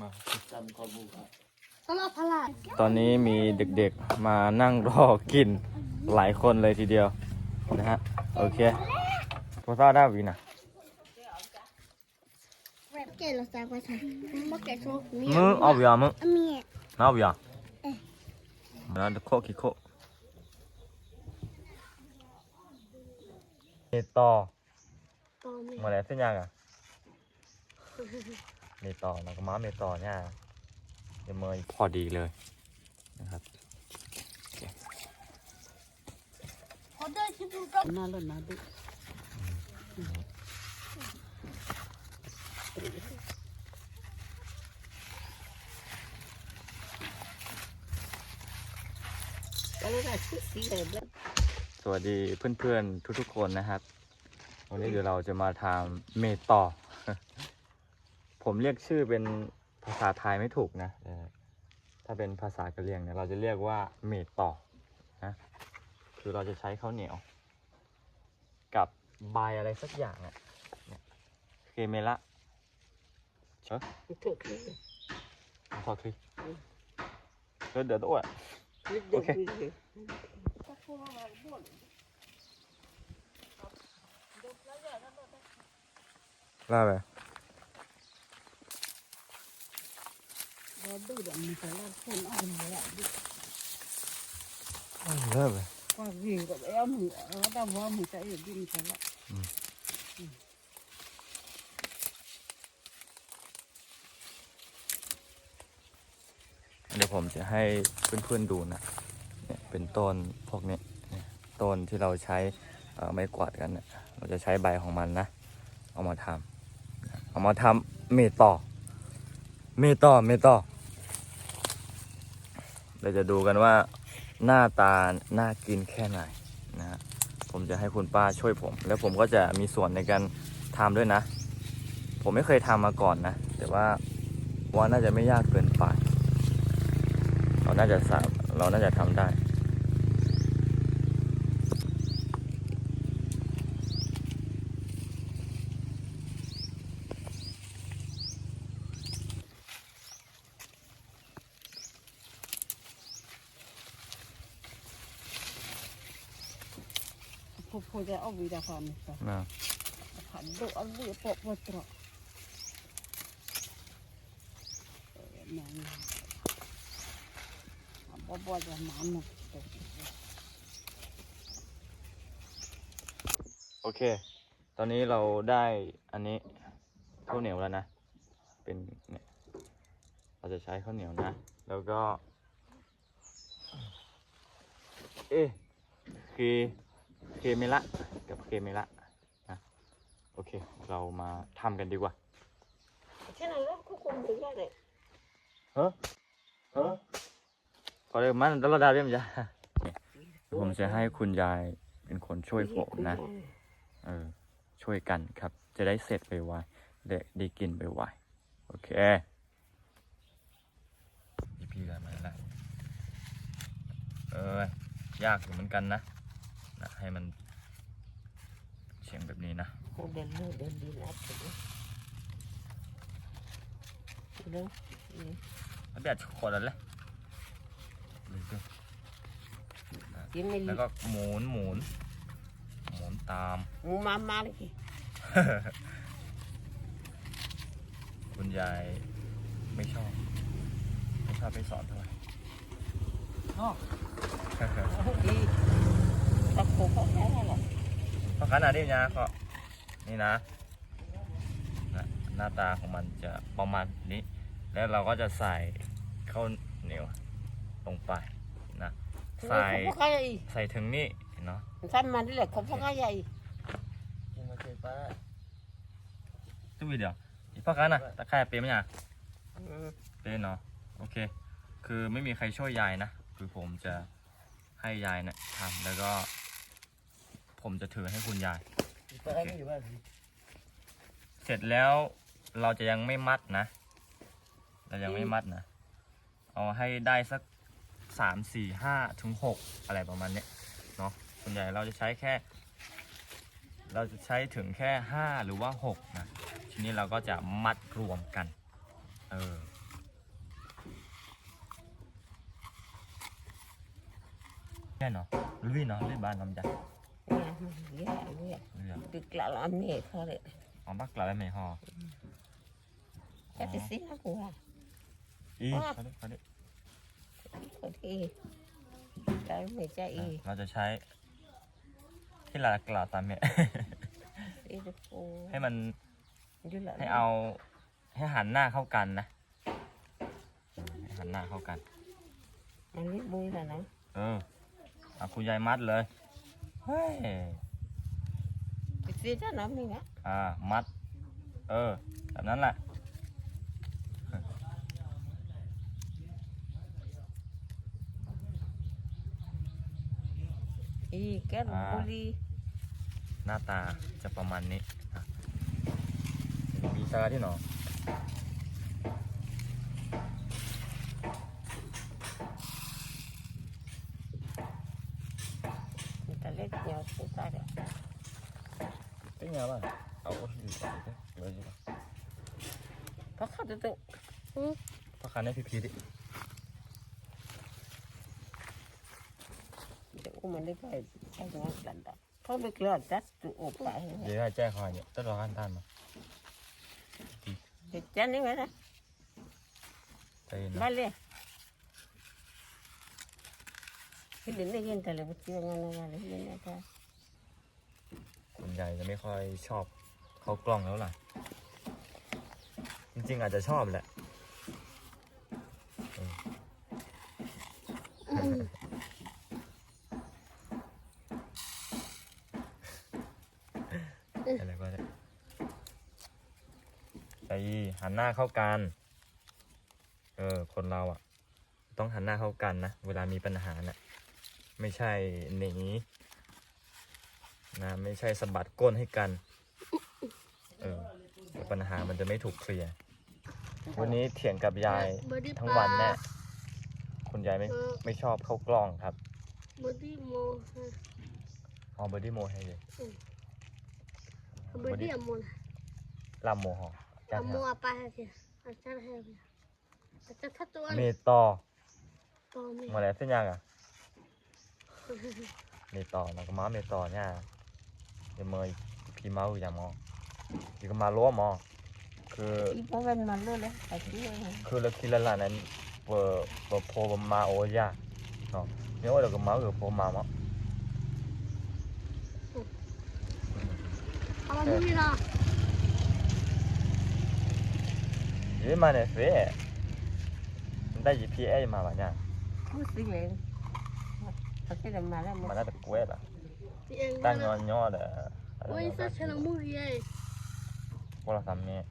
มาจำข้อมูลครับสำหรับพลาดตอนนี้มีเด็กๆมานั่งรอกินหลายคนเลยทีเดียวนะฮะโอเคพอทราบได้วีนะแบบเกล็ดเราจะไปใช้มาเกล็ดโชว์มีมึงเอาวีอะมึงมีเอาวีอะเอ๊ะแล้วโคกิโคเมต่อตอมีมาแล้วเส้นยางอะ เมต่อแล้วก็ม้าเมต่อเนี่ยเดี๋ยวเมยพอดีเลยนะครับพอได้ที่ดูก็น่าเล่นนะดิแล้วก็ชื่อสีเลยแล้วสวัสดีเพื่อนๆทุกๆคนนะครับ วันนี้เดี๋ยวเราจะมาทำเมต่อ ผมเรียกชื่อเป็นภาษาไทยไม่ถูกนะแต่ถ้าเป็นภาษากะเหรี่ยงเนี่ยเราจะเรียกว่าเมต่อนะคือเราจะใช้ข้าวเหนียว กับใบอะไรสักอย่างอะเนี่ยเคเมละเชอะถูกที่พอคลิเดี๋ยวเดี๋ยวตัวโอเคลาไปเราดูเดี๋ยวมีและคนเอาหมดละดิเริ่มเลย ว่าวิ่งกับเอวหนึ่งแล้วแต่ว่ามีแต่อยู่ดินแต่ละเดี๋ยวผมจะให้เพื่อนๆดูนะเนี่ยเป็นต้นพวกนี้ต้นที่เราใช้ไม้กวาดกันเนี่ยเราจะใช้ใบของมันนะ เอามาทำเอามาทำเมตต่อเมตต่อเมตต่อ เราจะดูกันว่าหน้าตาน่ากินแค่ไหนนะฮะผมจะให้คุณป้าช่วยผม แล้วผมก็จะมีส่วนในการทำด้วยนะ ผมไม่เคยทำมาก่อนนะ แต่ว่าว่าน่าจะไม่ยากเกินไป เราน่าจะสาเราน่าจะทำได้ พอพอจะเอาวิดาฟันค่ะ นะ ขันดูเอาดูปอบ ปอบตรอกนั่นปอบปอบจะมันหมดโอเค ตอนนี้เราได้อันนี้ข้าวเหนียวแล้วนะ เป็นเนี่ยเราจะใช้ข้าวเหนียวนะ แล้วก็ เอ๊ะเค เคเมละกับเคเมละนะโอเค เรามาทำกันดีกว่าแค่นั้นแล้วก็คงถึงได้เลยเฮ้อเฮ้อขอเดี๋ยวมันตลอดดาวเรียมจ้ะผมจะให้คุณยายเป็นคนช่วยผมนะ เออ ช่วยกันครับ จะได้เสร็จไปไวๆได้ได้กินไปไวๆโอเคพี่พี่กันมาแล้วเออยากอยู่เหมือนกันนะนะ ให้มันเฉียงแบบนี้นะคงเดินเดินเดินดีแล้วถึงเรื่องแล้วแบบขวดแล้วแหละกินไม่แล้วก็หมุนหมุนหมุนตามมูมามาเลยคุณยายไม่ชอบไม่ชอบให้สอนเท่าไหร่ ดีตะโขกเขาแค่นั้นแหละเพราะขนาดนี้นะก็นี่นะ หน้าตาของมันจะประมาณนี้ แล้วเราก็จะใส่ข้าวเหนียวลงไปนะใส่ใส่ถึงนี่เนาะสั้นมาที่แหละเขาใครใหญ่ยังมาเจอป้าตู้วิเดียวอีกพักกันนะตะไคร่เปรี้ยไหมเนี่ยเปรี้ยเนาะโอเค คือไม่มีใครช่วยยายนะ คือผมจะให้ยายเนี่ยทำแล้วก็ ผมจะถือให้คุณยายเสร็จแล้วเราจะยังไม่มัดนะ เรายังไม่มัดนะ เอาให้ได้สักสามสี่ห้าถึงหกอะไรประมาณเนี้ยเนาะส่วนใหญ่เราจะใช้แค่ เราจะใช้ถึงแค่ห้าหรือว่าหกนะ ทีนี้เราก็จะมัดรวมกัน เออแค่เนาะลุยเนาะลุยบ้านน้ำจัด เนี่ยมันแย่เนี่ยลุยอะดึกละล้อมนี่เขาเลยอ๋อบักกลับไปไหมฮอแค่จะเสียกูอะอีเขาดิเขาดิคนที่ได้ไม่ใจอีเราจะใช้ที่ลากล่าวตามเนี่ยอีจะกูให้มันอยู่ละให้เอาให้หันหน้าเข้ากันนะให้หันหน้าเข้ากัน มันรีบบุยแล้วนะเออเอาคุณยายมัดเลย เฮ้ยจะเสียจะน้ำนี่นะอ่า มัด เออ แบบนั้นแหละอีแก้บุรีหน้าตาจะประมาณนี้อะมีซาที่หนอ มันจะเล็กเหนียวสุดท้ายแล้ว เป็นไงบ้างเอาอยู่ก่อนดิเดี๋ยวอยู่ก่อนเพราะเขาจะต้องพ่อคันให้พี่พีดิเดี๋ยวมันได้ไปใช้งานกันดอกเขาไม่กล้าจัดตัวออกไปเดี๋ยวให้แจ้งคอยเนี่ยต้องรอขั้นตอนมาเด็กจันนี่ไงนะใจเย็นมานะเลยพี่ดินได้ยินแต่เลยว่าเชื่องานอะไรเห็นนะจ๊ะคุณยายจะไม่ค่อยชอบเข้ากล้องแล้วล่ะ จริงๆอาจจะชอบแหละอะไรก็ได้ใจหันหน้าเข้ากัน เออ คนเราอะ ต้องหันหน้าเข้ากันนะ เวลามีปัญหาน่ะ ไม่ใช่หนี นะไม่ใช่สะบัดก้นให้กัน เออเดี๋ยวปัญหามันจะไม่ถูกเคลียร์วันนี้เถียงกับยายบอดี้ทั้งวันแน่คุณยายไม่ไม่ชอบเข้ากล้องครับบอดี้โมเอาบอดี้โมให้เลยบอดี้อมอนลำโมหออจ้ามอ apa saja acara saya acara satu เม kali ต่อ Tommy มาแล้วเส้นยังอะเมต่อนะก็มาเมต่อเนี่ย เดี๋ยวเมย์พี่เมาอย่างมออยู่ก็มาล้วมอคืออีพวกมันมันเลยเลยไอ้ที่เลยคือเราคิดแล้วล่ะนั้นเปิดเปิดโพบมาโอ้ยาเนาะเนี่ยว่าเราก็มาเออโพมามั้ง kalau mumi lah เฮ้ยมาเนี่ยเฟ้มันได้ GPA มาป่ะเนี่ยพูดสิเลยเขาจะมาแล้วมัมันนน่าจ ตั้งยอนยอดอะ oh itu channel movie ya พวกเราทำเนี่ย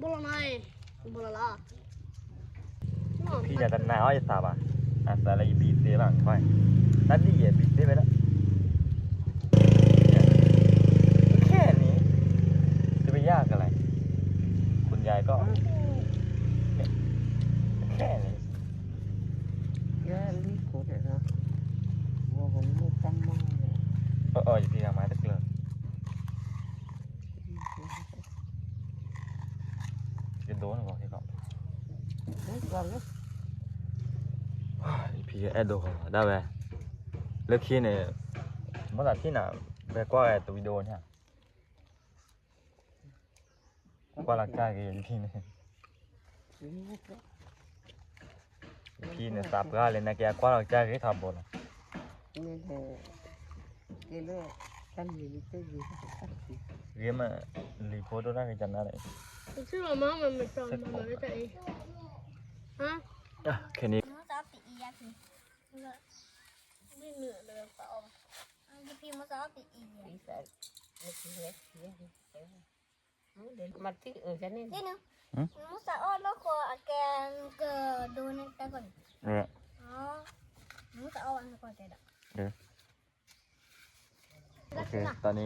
bola naik bola lah พี่จะตันนายอ้อยสาบอะอะสาระบีเสียบ้างค่อยนั่นนี่เหยียบบีเสียไปแล้วแค่นี้จะไปยากอะไร คุณยายก็แค่นี้ เยอะลิขุดเนาะว่าผมไม่จำมั่งเลย เออเอออย่าพี่ทำไม้ตะเกียบจะโดนหรือเปล่าพี่ก็ นี่ก่อนเลย แอดโดได้ไหมเลือกขี้เนี่ยเมื่อไหร่ที่น่ะไปกว่าไอ้ตัววิดีโอเนี่ยกว่าหลักใจกันอย่างพี่นี่ยพี่เนี่ยสับก็เลยนะแกกว่าหลักใจกันทำบนนี่เลยกิโลกันอยู่ที่อยู่เรียมารีโพสต์ได้กันจันอะไร itu mama memecah mama memecah ini hah แค่นี้ enggak ini nih dengan pak om tapi masa api iya ปีศาจไม่ใช่เล็กเยอะเดี๋ยวมาที่เออฉันนี่ ini masa oh lo kok akan ke donat takon เออ oh masa awan kok tidak โอเค ตอนนี้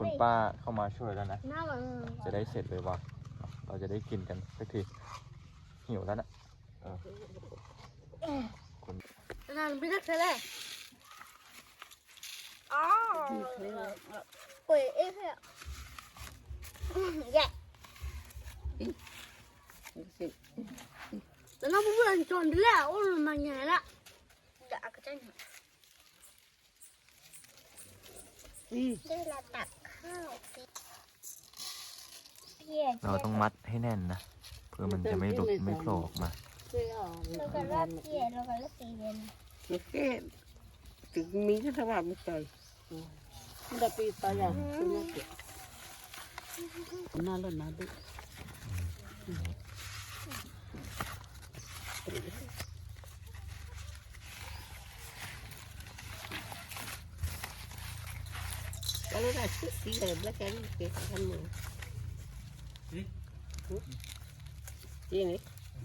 คุณป้าเข้ามาช่วยแล้วนะ Kenapa? จะได้เสร็จเลยว่ะ เราจะได้กินกันสักที หิวแล้วนะ Tenang, bisa salah. Oh. Woi, eh ya. Ya, สิ kenapa bulan condela? Oh, nanya lah. จะเอากระจายหน่อยนี่ได้เวลาตักข้าวสิพี่เอกเราต้องมัดให้แน่นนะ เพื่อมันจะไม่หลุดไม่โผล่ออกมา ไม่ออกเรากันว่าพี่เอกเรากันว่าสีเย็นโอเคถึงมีก็สว่าไม่ใจมันจะปีตายอะคุณแม่เก็บน่าเล่นน่าดู Kalau dah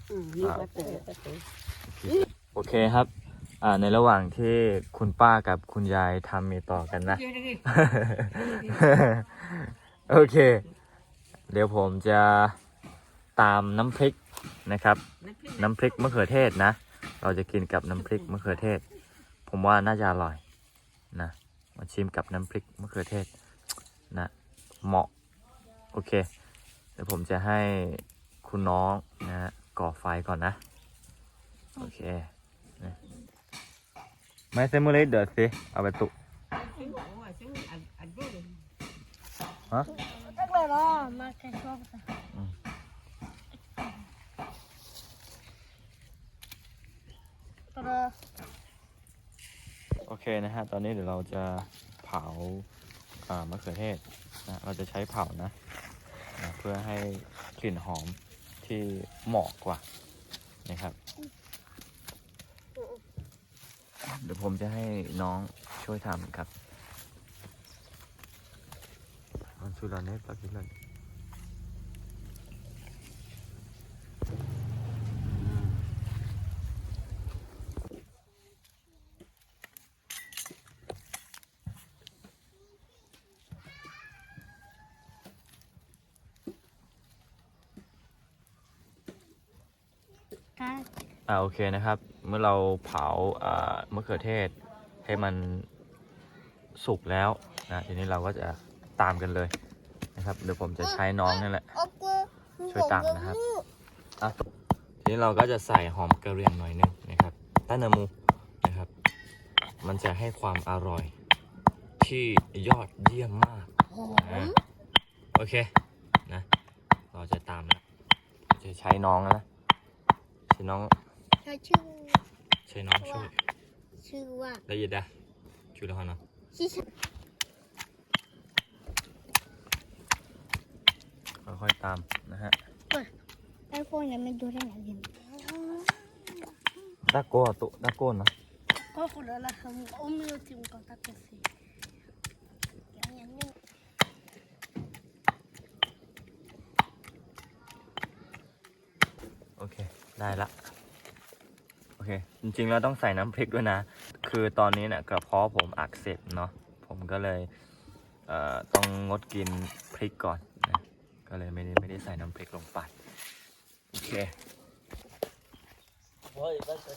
sisi dari belakang ke kamu. Ini. Hmm, ni Ah. kata kata. โอเคครับ อ่า ในระหว่างที่คุณป้ากับคุณยายทำเมต่อกันนะ โอเค เดี๋ยวผมจะตามน้ำพริกนะครับ น้ำพริกมะเขือเทศนะ เราจะกินกับน้ำพริกมะเขือเทศ ผมว่าน่าจะอร่อยนะมาชิมกับน้ำพริกมะเขือเทศนะเหมาะ โอเค เดี๋ยวผมจะให้คุณน้องนะฮะ ก่อไฟก่อนนะ โอเคไม่เซมูเลเดอร์สิเอาไปตุฮะตั้งเลยมาแค่ชอบกันอืมตัวโอเคนะฮะ ตอนนี้เดี๋ยวเราจะเผาามะเขือเทศนะ เราจะใช้เผานะนะ เพื่อให้กลิ่นหอม ที่เหมาะกว่านะครับ เดี๋ยวผมจะให้น้องช่วยทำครับมันช่วยเราเน็ตปะกิเลย โอเคนะครับ เมื่อเราเผามะเขือเทศให้มันสุกแล้วนะทีนี้เราก็จะตามกันเลยนะครับ เดี๋ยวผมจะใช้น้องนี่แหละ ช่วยตามนะครับอะทีนี้เราก็จะใส่หอมกระเรียงหน่อยนึงนะครับต้านามูนะครับ มันจะให้ความอร่อยที่ยอดเยี่ยมมากหออะโอเคนะ เราจะตามแล้วจะใช้น้องนะใช้น้อง เธอชื่อใช้น้องช่วยชื่อว่าได้ยินได้ช่วยแล้วเนาะชิชค่อยๆตามนะฮะไอโฟนยังไม่ดูได้ไหนเรียนดาโก้ตุดาโก้นะก็คนละละครับโอ้ไม่รู้ทีมก็ตัดกันสิยังยังยังโอเค ได้ละโอ เค จริงๆเราต้องใส่น้ำพริกด้วยนะ คือตอนนี้เนี่ยกระเพาะผมอักเสบเนาะ ผมก็เลยเอ่อต้องงดกินพริกก่อนนะ ก็เลยไม่ได้ไม่ได้ใส่น้ำพริกลงไป โอเค Woi, baca.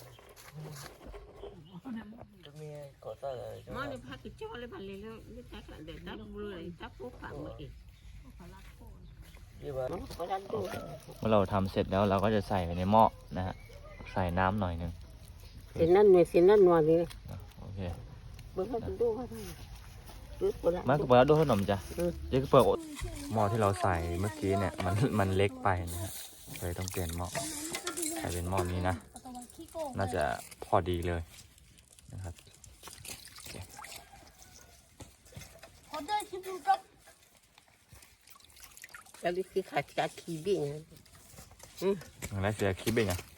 Demi kota lah. Mana pakai cakap lepas lele, ni tak nak dia tak boleh, tak buka mak eh. Dia baru. Pada tu. เมื่อเราทำเสร็จแล้วเราก็จะใส่ไปในหม้อนะฮะ ใส่น้ำหน่อยหนึง Sinan ni, sinan ni ni. โอเค Berat tu kan. Tu pula. มาเปิดด้วยขนมจ้ะอืมยังเปิดหม้อที่เราใส่เมื่อกี้เนี่ยมันมันเล็กไปนะฮะเลยต้องเปลี่ยนหม้อใส่เป็นหม้อนี้นะตะวันขี้โกงน่าจะพอดีเลยนะครับขอได้ที่ดูกับ Kali si kaki bin. อย่างไรเสียคลิปเองอะ Dia tak lebe sate. พี่นะอืมๆโอเคเออเออใครอยากที่บ้าพูดอะไรเลยตัว Dia nak Ah.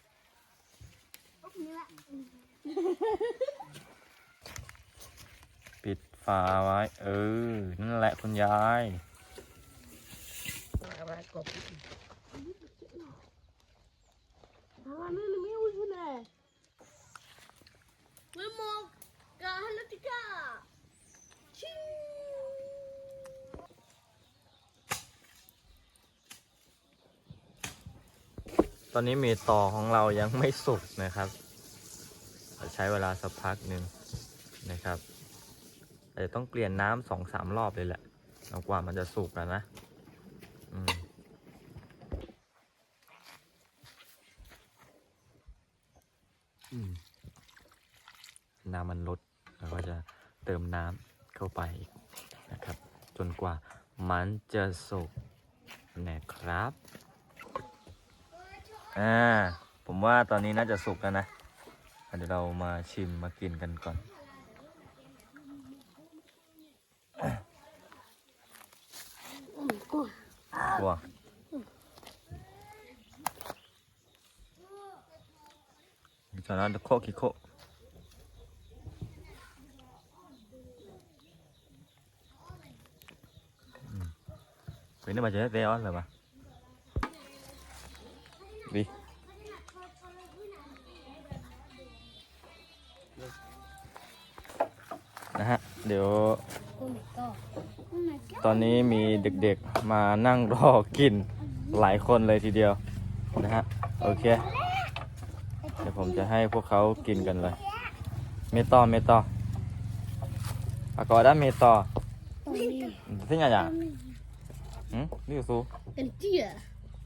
ปิดฝาไว้ เออ นั่นแหละคุณยาย Awak kopi. ทำไมไม่ไม่รู้ใช่ไหมไม่มอง ตอนนี้เมตอของเรายังไม่สุกนะครับ ใช้เวลาสักพักหนึ่งนะครับอาจจะต้องเปลี่ยนน้ำสองสามรอบเลยแหละจนกว่ามันจะสุกแล้วนะน้ำมันลดเราก็จะเติมน้ำเข้าไปอีกนะครับ จนกว่ามันจะสุกนะครับ อ่า ผมว่าตอนนี้น่าจะสุกแล้วนะ เดี๋ยวเรามาชิมมากินกันก่อนกลัวจากนั้นโคกิโคเป็นนี่มาเจอเตออนเหรอปะดี เดี๋ยวโอ้ my god โอ้ my god ตอนนี้มีเด็กๆมานั่งรอกินหลายคนเลยทีเดียวนะฮะ โอเค เดี๋ยวผมจะให้พวกเขากินกันเลย เมตอเมตออากอดาเมตอตรงนี้ที่ไหนอะหืมนี่ก็สู้เป็นเจี๊ย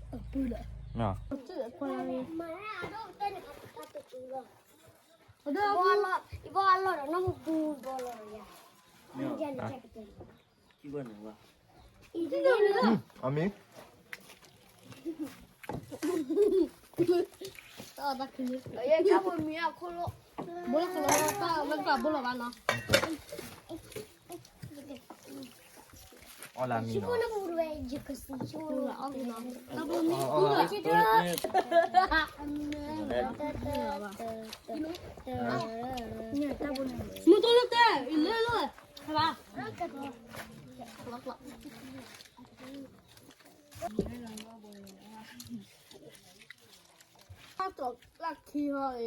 เออปืนเลยไม่เหรอเจี๊ยคนละนี้มาแล้วเต้นกับกับตัวจูเลย Ada bola, ibu Allah dah nama bu bola ya. Ini jangan cek itu. Gimana wah? Itu dia ni. อามิต่อตะคือ Ya kamu mia kalau บุลกโลก็มันกลับบุลบ้านเนาะออลามิโน Cuma nak buru aja ke sini. คือ Cuma เอาดีเนาะแล้วบุมีอ๋อบุล Tulis ni. เนี่ย ตาบุญมึงตัว เล็กเต้อีเล่เลยใช่ปะล็อกล็อกถ้าตกลักทีเฮ้ย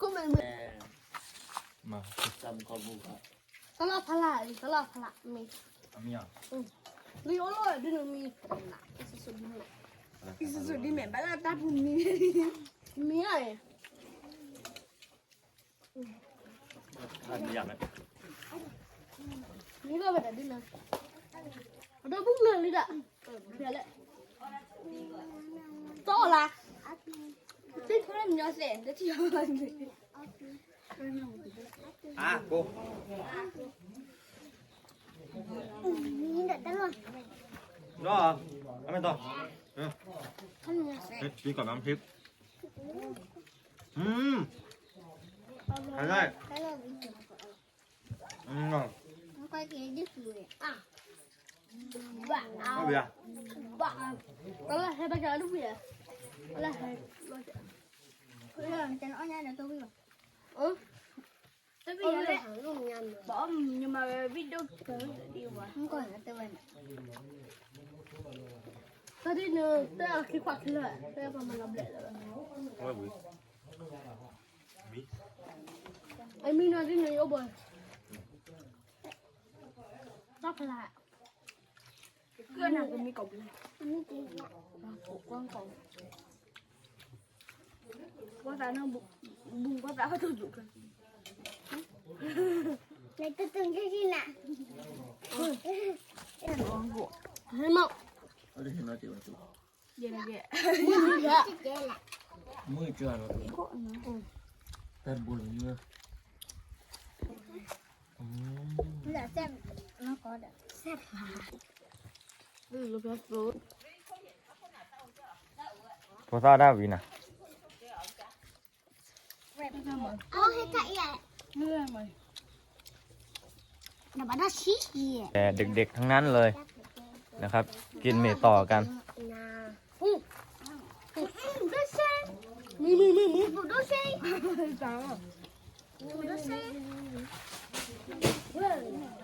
ก็ไม่เหมือนมา sam kau buka. ตลอดพละตลอดพละมีอามิอะลีโอโร่ดิโนมีนะสุดๆเลย Isu di mek bala ta pun ni. มีอะไรอันนี้อย่างไรมีก็แบบนี้นะเราพุ่งเลยลิดอะเดี๋ยวเลยโตละที่เพื่อนมันจะเสียจะที่อะไร อะกู Ini dah tahu. รอเอาไม่ต่อท่านจะเสียเฮ้ยกินก่อนน้ำพ ริกอืมใช่ได้ Kalau begitu. อืม Kau kaya dia dulu ya. Ah. เอาเบียร์ก็เลยให้ไปกันดูเบียร์แล้วให้ Kalau macam mana ada tu dia. เออ Tapi dia hang nyam. Bom nhưng mà video cái đi qua. Kau nak tahu mana? ตอนที่หนึ่งเต้าคิดควักเลยเต้าประมาณระเบิดเลยเอาไปไอ้มี นอนที่หนึ่งโอ้บอยชอบพละ Cái nào cũng mi cục. Ini dia. Quan còn. Quá ta nó bụng bụng quá ta thôi được. Này tu tunggu sini nak. ให้มอง Ada yang nanti waktu. Vậy là vậy. มือเยอะ Dia lah. Mui jual waktu. Dan bulunya. Hmm. Tidak sem. Nak kau dah. Sem. อืมลูกแพฟรุตโพซ่าได้วินะ Oh, hekat ya. Mưa mày. Dah pada sih. แต่เด็กๆทั้งนั้นเลยนะครับ กินเมต่อกัน Nah. อืม Dosen. มีมีมีมี Ibu dosen. Sao? Ibu dosen. Oh, oh, wah, kau yang dia. ก็มีเดี๋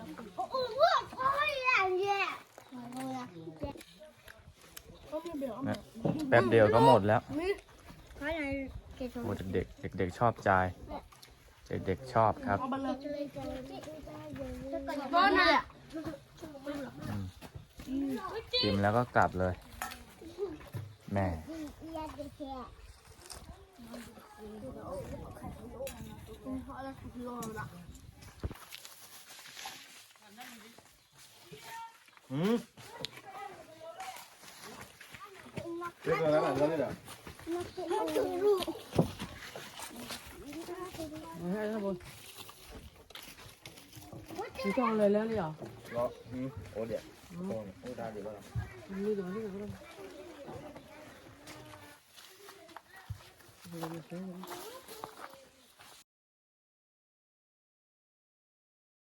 ยว แป๊บเดียวก็หมดแล้ว หมดเด็กเด็กชอบใจเด็กเด็กชอบครับชิมแล้วก็กลับเลย แม่ Iya, dia ลงละอืมเรื่องอะไรนั่นเลยเหรอนักถึงลูกเอาให้ข้า